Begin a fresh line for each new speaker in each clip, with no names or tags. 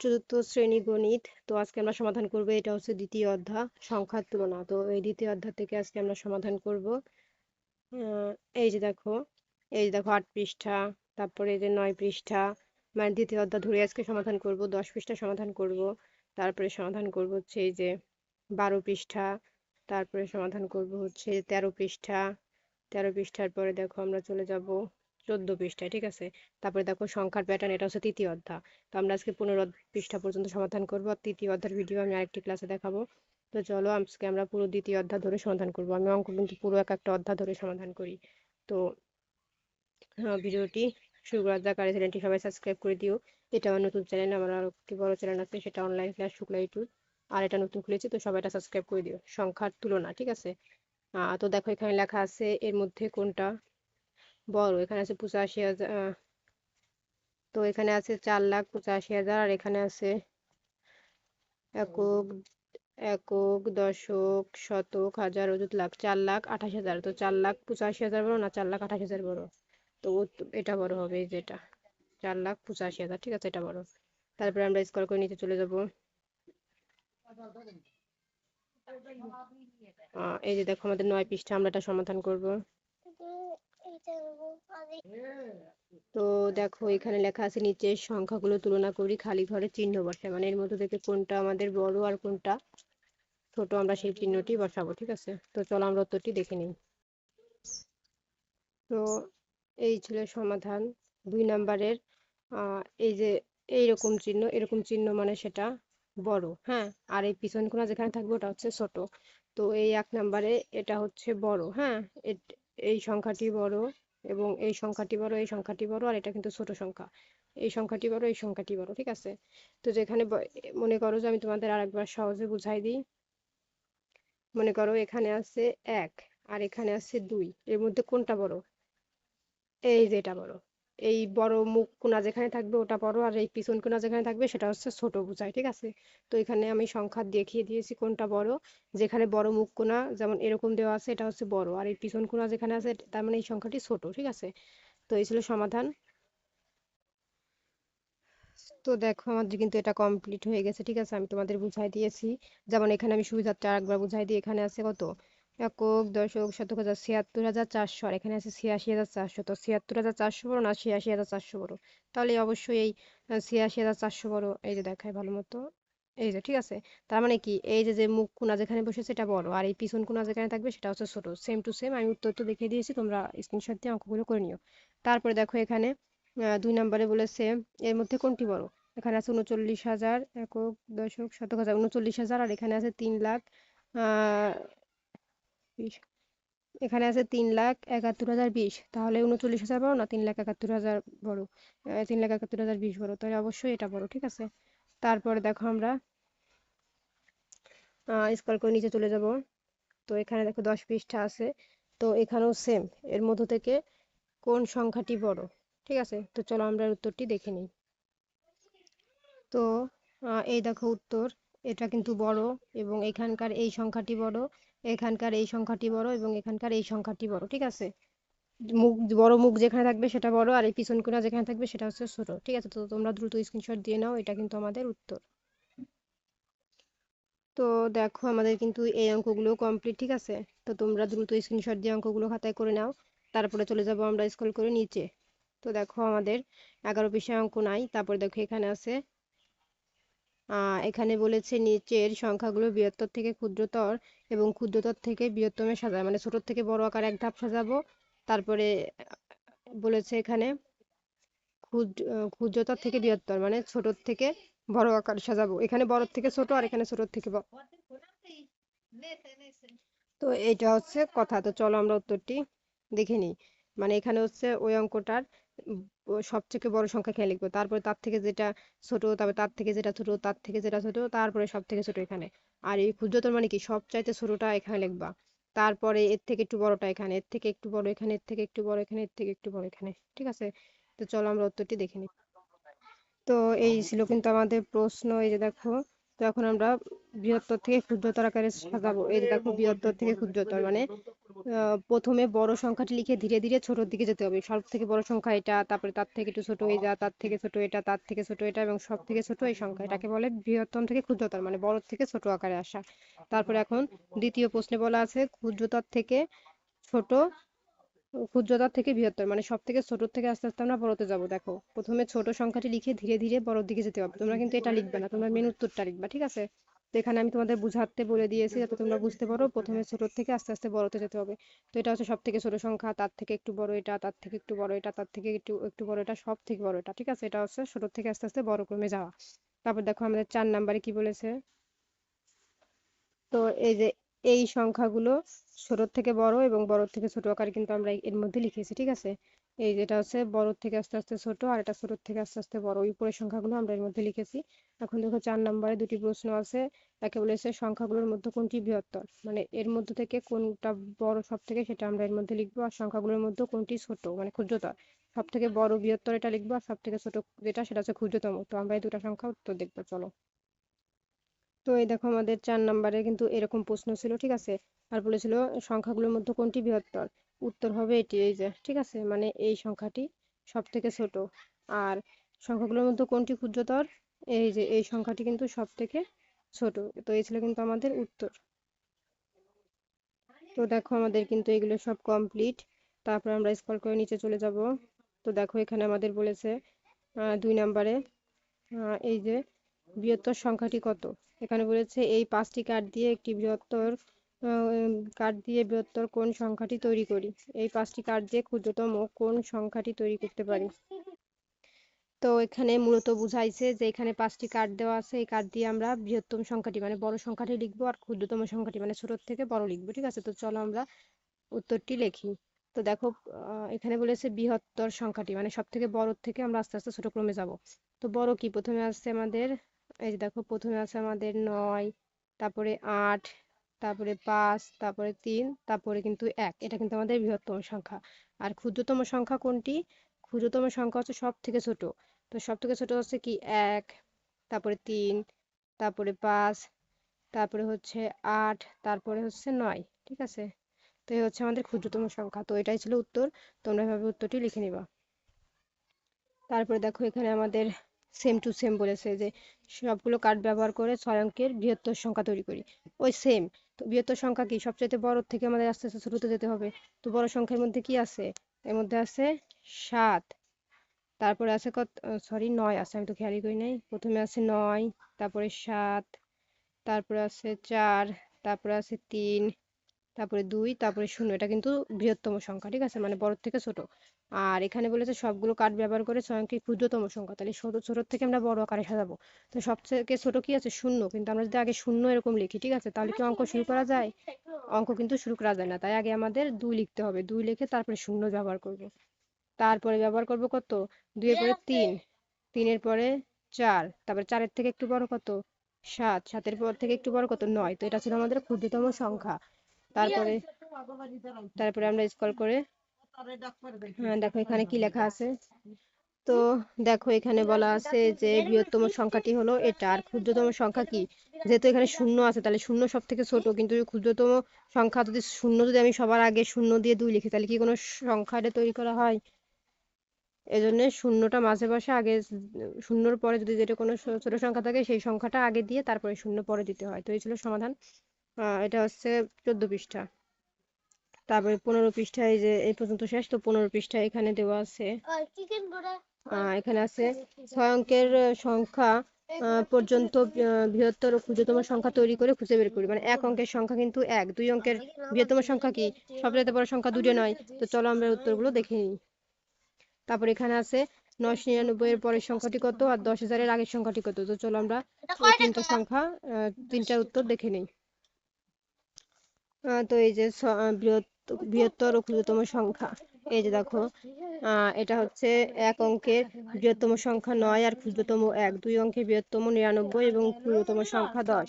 চতুর্থ শ্রেণি গণিত। তো আজকে আমরা সমাধান করব, এটা হচ্ছে দ্বিতীয় অধ্যায়, সংখ্যার তুলনা। তো এই দ্বিতীয় অধ্যায় থেকে আজকে আমরা সমাধান করব। এই যে দেখো, এই যে দেখো আট পৃষ্ঠা, তারপরে এই যে নয় পৃষ্ঠা মানে দ্বিতীয় অধ্যায় ধরে আজকে সমাধান করব, দশ পৃষ্ঠা সমাধান করব, তারপরে সমাধান করব হচ্ছে এই যে বারো পৃষ্ঠা, তারপরে সমাধান করব হচ্ছে তেরো পৃষ্ঠা, তেরো পৃষ্ঠার পরে দেখো আমরা চলে যাব চোদ্দ পৃষ্ঠায়, ঠিক আছে? তারপরে দেখো সংখ্যার প্যাটার্ন এটা হচ্ছে তৃতীয় অধ্যায়। তো আমরা আজকে পনেরো পৃষ্ঠা পর্যন্ত সমাধান করব। আর তৃতীয় অধ্যায়ের ভিডিও আমি আরেকটি ক্লাসে দেখাবো। তো চলো আজকে আমরা পুরো দ্বিতীয় অধ্যায় ধরে সমাধান করব। আমি অঙ্ক কিন্তু পুরো এক একটা অধ্যায় ধরে সমাধান করি। তো ভিডিওটি শুরু করার দরকার চ্যানেলটি সবাই সাবস্ক্রাইব করে দিও। এটা আমার নতুন চ্যানেল আমার আর একটি বড় চ্যানেল আছে, সেটা অনলাইন ক্লাস শুক্লা ইউটিউব আর এটা নতুন খুলেছি, তো সবাই এটা সাবস্ক্রাইব করে দিও। সংখ্যার তুলনা, ঠিক আছে? তো দেখো এখানে লেখা আছে, এর মধ্যে কোনটা বড়, এখানে আছে পঁচাশি হাজার তো এখানে আছে চার লাখ পঁচাশি হাজার, আর এখানে আছে একক একক, দশক, শতক, হাজার অযুত লাখ, চার লাখ আঠাশ হাজার, তো চার লাখ পঁচাশি হাজার বড় না চার লাখ আঠাশ হাজার বড়? তো এটা বড় হবে এই যেটা, চার লাখ পঁচাশি হাজার, ঠিক আছে, এটা বড়। তারপরে আমরা স্কোর করে নিচে চলে যাব। এই যে দেখো আমাদের নয় পৃষ্ঠা, আমরা এটা সমাধান করব। তো দেখো, এখানে লেখা আছে, নিচের সংখ্যাগুলো তুলনা করি, খালি ঘরে চিহ্ন বসে মানে এর মধ্যে থেকে কোনটা আমাদের বড় আর কোনটা ছোট, আমরা সেই চিহ্নটি বসাবো, ঠিক আছে? তো চলো আমরা উত্তরটি দেখে নিই। তো এই ছিল সমাধান। দুই নাম্বারের এই যে এইরকম চিহ্ন, এরকম চিহ্ন মানে সেটা বড় হ্যাঁ? আর এই পিছন কোনা যেখানে থাকবে, ওটা হচ্ছে ছোট। তো এই এক নাম্বারে এটা হচ্ছে বড় হ্যাঁ? এই সংখ্যাটি বড় এবং এই সংখ্যাটি বড়, এই সংখ্যাটি বড়, আর এটা কিন্তু ছোট সংখ্যা। এই সংখ্যাটি বড়, এই সংখ্যাটি বড়, ঠিক আছে? তো যেখানে মনে করো যে আমি তোমাদের আরেকবার সহজে বুঝাই দিই। মনে করো এখানে আছে এক, আর এখানে আছে দুই। এর মধ্যে কোনটা বড়? এই যে এটা বড়। এই বড় মুখ কোনা যেখানে থাকবে ওটা বড়, আর এই পিছন কোনা যেখানে থাকবে সেটা হচ্ছে ছোট বোঝায় ঠিক আছে? তো এখানে আমি সংখ্যা দেখিয়ে দিয়েছি কোনটা বড়। যেখানে বড় মুখ কোনা যেমন এরকম দেওয়া আছে, এটা হচ্ছে বড়। আর এই পিছন কোনা যেখানে আছে, তার মানে এই সংখ্যাটি ছোট, ঠিক আছে? তো এই ছিল সমাধান। তো দেখো আমার কিন্তু এটা কমপ্লিট হয়ে গেছে, ঠিক আছে? আমি তোমাদের বুঝাই দিয়েছি। যেমন এখানে আমি সুবিধাটা আরেকবার বুঝাই দিই, এখানে আছে কত? একক দশক শতক হাজার ছিয়াত্তর হাজার চারশো, আর এখানে আছে ছিয়াশি হাজার চারশো। তো ছিয়াত্তর হাজার চারশো বড় না ছিয়াশি হাজার চারশো বড়? তাহলে অবশ্যই এই ছিয়াশি হাজার চারশো বড়, এই যে দেখায় ভালো মতো। এই যে, ঠিক আছে? তার মানে কি? এই যে যে মুখ কোনা যেখানে বসেছে এটা বড়, আর এই পিছন কোনা যেখানে থাকবে সেটা হচ্ছে ছোট। সেম টু সেম আমি উত্তর তো দেখিয়ে দিয়েছি, তোমরা স্ক্রিনশট দিয়ে অঙ্কগুলো করে নিও। তারপরে দেখো এখানে দুই নম্বরে বলেছে, এর মধ্যে কোনটি বড়? এখানে আছে উনচল্লিশ হাজার একক দশক শতক হাজার, উনচল্লিশ হাজার, আর এখানে আছে তিন লাখ এখানে আছে তিন লাখ একাত্তর হাজার বিশ। তাহলে উনচল্লিশ হাজার বড় না তিন লাখ একাত্তর হাজার বড়? তিন লাখ একাত্তর হাজার বিশ বড়। তাহলে অবশ্যই এটা বড়, ঠিক আছে? তারপরে দেখো আমরা স্কল করে নিচে চলে যাব। তো এখানে দেখো দশ পৃষ্ঠা আছে। তো এখানেও সেম এর মধ্য থেকে কোন সংখ্যাটি বড়? ঠিক আছে? তো চলো আমরা উত্তরটি দেখে নিই। তো এই দেখো উত্তর। এটা কিন্তু বড় এবং এখানকার এই সংখ্যাটি বড়। এখানকার এই সংখ্যাটি বড় এবং এখানকার এই সংখ্যাটি বড়, ঠিক আছে? মুখ, বড় মুখ যেখানে থাকবে সেটা বড় আর এই পিছন কোনা যেখানে থাকবে সেটা হচ্ছে ছোট, ঠিক আছে? তো তোমরা দ্রুত স্ক্রিনশট দিয়ে নাও, এটা কিন্তু আমাদের উত্তর। তো দেখো আমাদের কিন্তু এই অঙ্কগুলো কমপ্লিট ঠিক আছে? তো তোমরা দ্রুত স্ক্রিনশট দিয়ে অঙ্কগুলো খাতায় করে নাও, তারপরে চলে যাব আমরা স্কুল করে নিচে। তো দেখো আমাদের এগারো পৃষ্ঠা অঙ্ক নাই, তারপরে দেখো এখানে আছে এখানে বলেছে নিচের সংখ্যাগুলো বৃহত্তর থেকে ক্ষুদ্রতর এবং ক্ষুদ্রতর থেকে বৃহত্তমে সাজায়। মানে ছোট থেকে বড় আকার এক ধাপ সাজাবো। তারপরে বলেছে এখানে ক্ষুদ্র ক্ষুদ্রতর থেকে বৃহত্তর মানে ছোট থেকে বড় আকার সাজাবো। এখানে বড় থেকে ছোট আর এখানে ছোট থেকে বড় তো এটা হচ্ছে কথা। তো চলো আমরা উত্তরটি দেখে নিই। মানে এখানে হচ্ছে ওই অঙ্কটার সবথেকে বড় সংখ্যা খেয়ে লিখব। তারপরে তার থেকে যেটা ছোট, তারপরে তার থেকে যেটা ছোট, তার থেকে যেটা ছোট, তারপরে সব থেকে ছোট এখানে। আর এই ক্ষুদ্রতর মানে কি? সব চাইতে ছোটটা এখানে লিখবা। তারপরে এর থেকে একটু বড়টা এখানে, এর থেকে একটু বড় এখানে, এর থেকে একটু বড় এখানে, এর থেকে একটু বড় এখানে, ঠিক আছে? তো চলো আমরা উত্তরটি দেখে নিই। তো এই ছিল কিন্তু আমাদের প্রশ্ন, এই যে দেখো তো এখন আমরা বৃহত্তর থেকে ক্ষুদ্রতর আকারে সাজাবো। এই যে দেখো, বৃহত্তর থেকে ক্ষুদ্রতর মানে প্রথমে বড় সংখ্যাটি লিখে ধীরে ধীরে ছোটর দিকে যেতে হবে। সব থেকে বড় সংখ্যা এটা, তারপরে তার থেকে একটু ছোট এটা তার থেকে ছোট এটা, তার থেকে ছোট এটা এবং সব থেকে ছোট এই সংখ্যা। এটাকে বলে বৃহত্তম থেকে ক্ষুদ্রতর মানে বড় থেকে ছোট আকারে আসা। তারপরে এখন দ্বিতীয় প্রশ্নে বলা আছে, ক্ষুদ্রতর থেকে ছোট ক্ষুদ্রতর থেকে বৃহত্তর মানে সব থেকে ছোট থেকে আস্তে আস্তে আমরা বড়তে যাব, দেখো। প্রথমে ছোট সংখ্যাটি লিখে ধীরে ধীরে বড়র দিকে যেতে হবে। তোমরা কিন্তু এটা লিখবে না, তোমরা মেন উত্তরটা লিখবা, ঠিক আছে? তো এখানে আমি তোমাদের বুঝাতে বলে দিয়েছি যাতে তোমরা বুঝতে পারো, প্রথমে ছোট থেকে আস্তে আস্তে বড়তে যেতে হবে। তো এটা হচ্ছে সব থেকে ছোট সংখ্যা, তার থেকে একটু বড় এটা, তার থেকে একটু বড় এটা, তার থেকে একটু একটু বড় এটা সব থেকে বড় এটা, ঠিক আছে? এটা হচ্ছে ছোট থেকে আস্তে আস্তে বড় ক্রমে যাওয়া। তারপর দেখো আমাদের চার নাম্বারে কি বলেছে? তো এই যে এই সংখ্যাগুলো ছোট থেকে বড় এবং বড় থেকে ছোট আকারে কিন্তু আমরা এর মধ্যে লিখেছি, ঠিক আছে? এই যেটা হচ্ছে বড় থেকে আস্তে আস্তে ছোট আর এটা ছোট থেকে আস্তে আস্তে বড় উপরের সংখ্যাগুলো আমরা এর মধ্যে লিখেছি। এখন দেখো চার নম্বরে দুটি প্রশ্ন আছে তাকে বলেছে সংখ্যাগুলোর মধ্যে কোনটি বৃহত্তর? মানে এর মধ্যে থেকে কোনটা বড় সব থেকে সেটা আমরা এর মধ্যে লিখব আর সংখ্যাগুলোর মধ্যে কোনটি ছোট মানে ক্ষুদ্রতর? সব থেকে বড় বৃহত্তর এটা লিখব আর সব থেকে ছোট যেটা সেটা হচ্ছে ক্ষুদ্রতম। তো আমরা এই দুটা সংখ্যা উত্তর দেখব, চলো। তো এই দেখো আমাদের চার নাম্বারে কিন্তু এরকম প্রশ্ন ছিল, ঠিক আছে? আর বলেছিল, সংখ্যাগুলোর মধ্যে কোনটি বৃহত্তর? উত্তর হবে এটি, এই যে, ঠিক আছে? মানে এই সংখ্যাটি সব থেকে ছোট। আর সংখ্যাগুলোর মধ্যে কোনটি ক্ষুদ্রতর? এই যে, এই সংখ্যাটি কিন্তু সব থেকে ছোট। তো এই ছিল কিন্তু আমাদের উত্তর। তো দেখো আমাদের কিন্তু এগুলো সব কমপ্লিট তারপর আমরা স্কল করে নিচে চলে যাব। তো দেখো এখানে আমাদের বলেছে দুই নম্বরে এই যে বৃহত্তর সংখ্যাটি কত? এখানে বলেছে, এই পাঁচটি কার্ড দিয়ে একটি বৃহত্তর কার্ড দিয়ে বৃহত্তর কোন সংখ্যাটি তৈরি করি? এই পাঁচটি কার্ড দিয়ে ক্ষুদ্রতম কোন সংখ্যাটি তৈরি করতে পারি? তো এখানে মূলত বুঝাইছে যে এখানে পাঁচটি কার্ড দেওয়া আছে, এই কার্ড দিয়ে আমরা বৃহত্তম সংখ্যাটি মানে বড় সংখ্যাটি লিখব আর ক্ষুদ্রতম সংখ্যাটি মানে ছোট থেকে বড় লিখব, ঠিক আছে? তো চলো আমরা উত্তরটি লিখি। তো দেখো এখানে বলেছে বৃহত্তর সংখ্যাটি মানে সব থেকে বড় থেকে আমরা আস্তে আস্তে ছোট ক্রমে যাব। তো বড় কি? প্রথমে আসছে আমাদের এই যে দেখো প্রথমে আছে আমাদের নয়, তারপরে আট, তারপরে পাঁচ, তারপরে তিন, তারপরে কিন্তু এক। এটা কিন্তু আমাদের বৃহত্তম সংখ্যা। আর ক্ষুদ্রতম সংখ্যা কোনটি? ক্ষুদ্রতম সংখ্যা হচ্ছে সব থেকে ছোট। তো সব থেকে ছোট হচ্ছে কি? এক, তারপরে তিন, তারপরে পাঁচ, তারপরে হচ্ছে আট, তারপরে হচ্ছে নয়। ঠিক আছে? তো এই হচ্ছে আমাদের ক্ষুদ্রতম সংখ্যা। তো এটাই ছিল উত্তর। তোমরা এভাবে উত্তরটি লিখে নিবা। তারপরে দেখো এখানে আমাদের সেম টু সেম বলেছে যে সবগুলো কার্ড ব্যবহার করে ছয় অঙ্কের বৃহত্তর সংখ্যা তৈরি করি। ওই সেম তো বৃহত্তর সংখ্যা কি? সবচেয়ে বড় থেকে আমাদের আস্তে আস্তে ছোটতে যেতে হবে। তো বড় সংখ্যার মধ্যে কি আছে? এর মধ্যে আছে সাত, তারপরে আছে কত সরি নয় আছে, আমি তো খেয়ালই করি নাই। প্রথমে আছে নয়, তারপরে সাত, তারপরে আছে চার, তারপরে আছে তিন তারপরে দুই, তারপরে শূন্য, এটা কিন্তু বৃহত্তম সংখ্যা, ঠিক আছে? মানে বড় থেকে ছোট। আর এখানে বলেছে সবগুলো কার্ড ব্যবহার করে স্বয়ংক্রিয় ক্ষুদ্রতম সংখ্যা। তাহলে ছোট ছোট থেকে আমরা বড় আকারে সাজাবো। তো সবথেকে ছোট কি আছে? শূন্য। কিন্তু আমরা যদি আগে শূন্য এরকম লিখি, ঠিক আছে? তাহলে কি অঙ্ক শুরু করা যায়? অঙ্ক কিন্তু শুরু করা যায় না। তাই আগে আমাদের দুই লিখতে হবে। দুই লিখে তারপরে শূন্য ব্যবহার করব। তারপরে ব্যবহার করব কত? দুইয়ের পরে তিন। তিনের পরে চার। তারপরে চারের থেকে একটু বড় কত? সাত। সাতের পর থেকে একটু বড় কত? নয়। তো এটা ছিল আমাদের ক্ষুদ্রতম সংখ্যা। তারপরে তারপরে আমরা স্কল করে হ্যাঁ দেখো এখানে কি লেখা আছে। তো দেখো এখানে বলা আছে যে বৃহত্তম সংখ্যাটি হলো এটা আর ক্ষুদ্রতম সংখ্যা কি? যেহেতু এখানে শূন্য আছে তাহলে শূন্য সব থেকে ছোট কিন্তু ক্ষুদ্রতম সংখ্যা যদি শূন্য যদি আমি সবার আগে শূন্য দিয়ে দুই লিখি তাহলে কি কোনো সংখ্যা এটা তৈরি করা হয়? এজন্য শূন্যটা মাঝে বসে আগে শূন্যর পরে যদি যেটা কোনো ছোট সংখ্যা থাকে সেই সংখ্যাটা আগে দিয়ে তারপরে শূন্য পরে দিতে হয়। তো এই ছিল সমাধান। এটা হচ্ছে চোদ্দ পৃষ্ঠা। তারপরে পনেরো পৃষ্ঠায় যে এই পর্যন্ত শেষ, তো পনেরো পৃষ্ঠা এখানে দেওয়া আছে। এখানে আছে, ছয় অঙ্কের সংখ্যা পর্যন্ত বৃহত্তর ক্ষুদ্রতম সংখ্যা তৈরি করে খুঁজে বের করি। মানে এক অঙ্কের সংখ্যা কিন্তু এক, দুই অঙ্কের বৃহত্তম সংখ্যা কি? সবচেয়ে বড় সংখ্যা দুটো নয়। তো চলো আমরা উত্তরগুলো দেখে নিই। তারপর এখানে আছে, নয়শো নিরানব্বই এর পরের সংখ্যাটি কত আর দশ হাজারের আগের সংখ্যাটি কত? তো চলো আমরা তিনটা সংখ্যা তিনটার উত্তর দেখে নিই। তো এই যে বৃহত্তর ও ক্ষুদ্রতম সংখ্যা। এই যে দেখো এটা হচ্ছে এক অঙ্কের বৃহত্তম সংখ্যা নয় আর ক্ষুদ্রতম এক। দুই অঙ্কের বৃহত্তম নিরানব্বই এবং ক্ষুদ্রতম সংখ্যা দশ।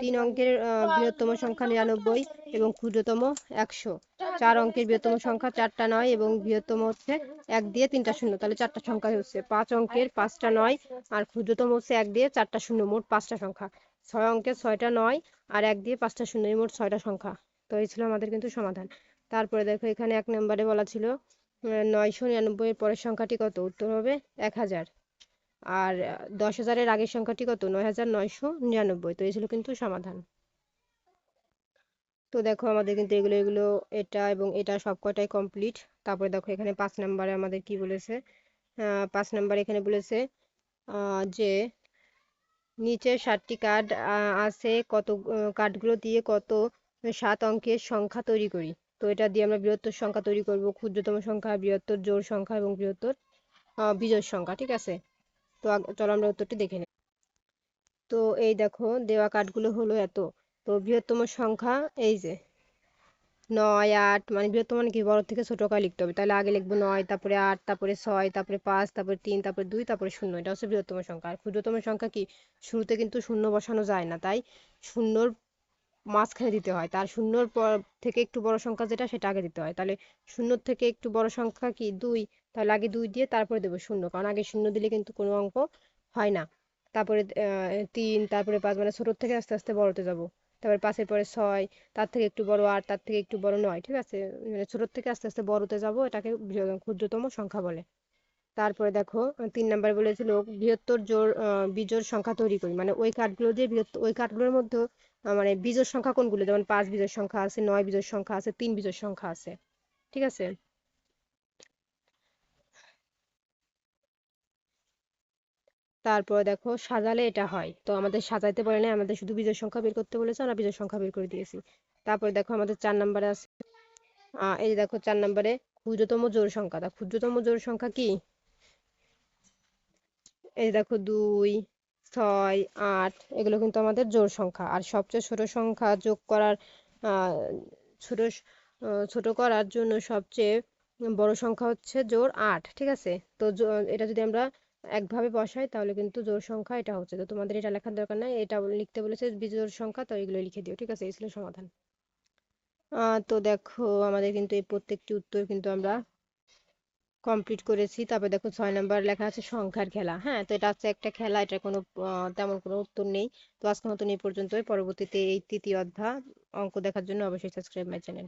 তিন অঙ্কের বৃহত্তম সংখ্যা নিরানব্বই এবং ক্ষুদ্রতম একশো। চার অঙ্কের বৃহত্তম সংখ্যা চারটা নয় এবং বৃহত্তম হচ্ছে এক দিয়ে তিনটা শূন্য। তাহলে চারটা সংখ্যা হচ্ছে পাঁচ অঙ্কের পাঁচটা নয় আর ক্ষুদ্রতম হচ্ছে এক দিয়ে চারটা শূন্য, মোট পাঁচটা সংখ্যা। ছয় অঙ্কের ছয়টা নয় আর এক দিয়ে পাঁচটা শূন্য মোট ছয়টা সংখ্যা। তো এই ছিল আমাদের কিন্তু সমাধান। তারপরে দেখো এখানে এক নম্বরে বলা ছিল নয়শো নিরানব্বই এর পরের সংখ্যাটি কত? উত্তর হবে এক হাজার। আর দশ হাজারের আগের সংখ্যাটি কত? নয় হাজার নয়শো নিরানব্বই। তো এই ছিল কিন্তু সমাধান। তো দেখো আমাদের কিন্তু এগুলো এগুলো, এটা এবং এটা সব কটাই কমপ্লিট তারপরে দেখো এখানে পাঁচ নাম্বারে আমাদের কি বলেছে? পাঁচ নাম্বার এখানে বলেছে যে নিচের সাতটি কার্ড আছে, কত কার্ডগুলো দিয়ে কত সাত অঙ্কের সংখ্যা তৈরি করি। তো এটা দিয়ে আমরা বৃহত্তর সংখ্যা তৈরি করব, ক্ষুদ্রতম সংখ্যা, বৃহত্তর জোড় সংখ্যা এবং বৃহত্তর বিজোড় সংখ্যা, ঠিক আছে? তো চলো আমরা উত্তরটি দেখে নিই। তো এই দেখো, দেওয়া কার্ডগুলো হলো এত। তো বৃহত্তম সংখ্যা, এই যে, নয়, আট মানে বৃহত্তম মানে কি? বড় থেকে ছোট করে লিখতে হবে। তাহলে আগে লিখব নয়, তারপরে আট, তারপরে ছয়, তারপরে পাঁচ, তারপরে তিন, তারপরে দুই, তারপরে শূন্য। এটা হচ্ছে বৃহত্তম সংখ্যা। আর ক্ষুদ্রতম সংখ্যা কি? শুরুতে কিন্তু শূন্য বসানো যায় না। তাই শূন্যর মাঝখানে দিতে হয়। তার শূন্যর পর থেকে একটু বড় সংখ্যা যেটা, সেটা আগে দিতে হয়। তাহলে শূন্যর থেকে একটু বড় সংখ্যা কি? দুই। তাহলে আগে দুই দিয়ে তারপরে দেবো শূন্য। কারণ আগে শূন্য দিলে কিন্তু কোনো অঙ্ক হয় না। তারপরে তিন, তারপরে পাঁচ মানে ছোটোর থেকে আস্তে আস্তে বড়তে যাব। তারপরে পাঁচের পরে ছয়, তার থেকে একটু বড় আট, তার থেকে একটু বড় নয়, ঠিক আছে? মানে ছোটোর থেকে আস্তে আস্তে বড়তে যাব, এটাকে ক্ষুদ্রতম সংখ্যা বলে। তারপরে দেখো, তিন নাম্বার বলেছিল বৃহত্তর জোর বিজোড় সংখ্যা তৈরি করি। মানে ওই কার্ডগুলো দিয়ে বৃহত্তর ওই কার্ডগুলোর মধ্যে মানে বিজোড় সংখ্যা কোনগুলো? যেমন পাঁচ বিজোড় সংখ্যা আছে, নয় বিজোড় সংখ্যা আছে, তিন বিজোড় সংখ্যা আছে। ঠিক আছে? তারপর দেখো, সাজালে এটা হয়। তো আমাদের সাজাইতে পারে না আমাদের শুধু বিজোড় সংখ্যা বের করতে বলেছে, আমরা বিজোড় সংখ্যা বের করে দিয়েছি। তারপর দেখো, আমাদের চার নাম্বারে আছে এই যে দেখো, চার নাম্বারে ক্ষুদ্রতম জোড় সংখ্যা। তা ক্ষুদ্রতম জোড় সংখ্যা কি? এই দেখো, দুই ছয়, আট, এগুলো কিন্তু আমাদের জোড় সংখ্যা। আর সবচেয়ে ছোট সংখ্যা যোগ করার ছোট ছোট করার জন্য সবচেয়ে বড় সংখ্যা হচ্ছে জোড় আট, ঠিক আছে? তো এটা যদি আমরা একভাবে বসাই, তাহলে কিন্তু জোর সংখ্যা এটা হচ্ছে। তো তোমাদের এটা লেখার দরকার নাই, এটা লিখতে বলেছে বিজোড় সংখ্যা, তো এগুলো লিখে দিও, ঠিক আছে? এই ছিল সমাধান। তো দেখো, আমাদের কিন্তু এই প্রত্যেকটি উত্তর কিন্তু আমরা কমপ্লিট করেছি। তারপর দেখো ছয় নাম্বার লেখা আছে সংখ্যার খেলা। হ্যাঁ তো এটা হচ্ছে একটা খেলা এটা কোনো তেমন কোনো উত্তর নেই। তো আজকের মতন এই পর্যন্তই। পরবর্তীতে এই তৃতীয় অধ্যায় অঙ্ক দেখার জন্য অবশ্যই সাবস্ক্রাইব মাই চ্যানেল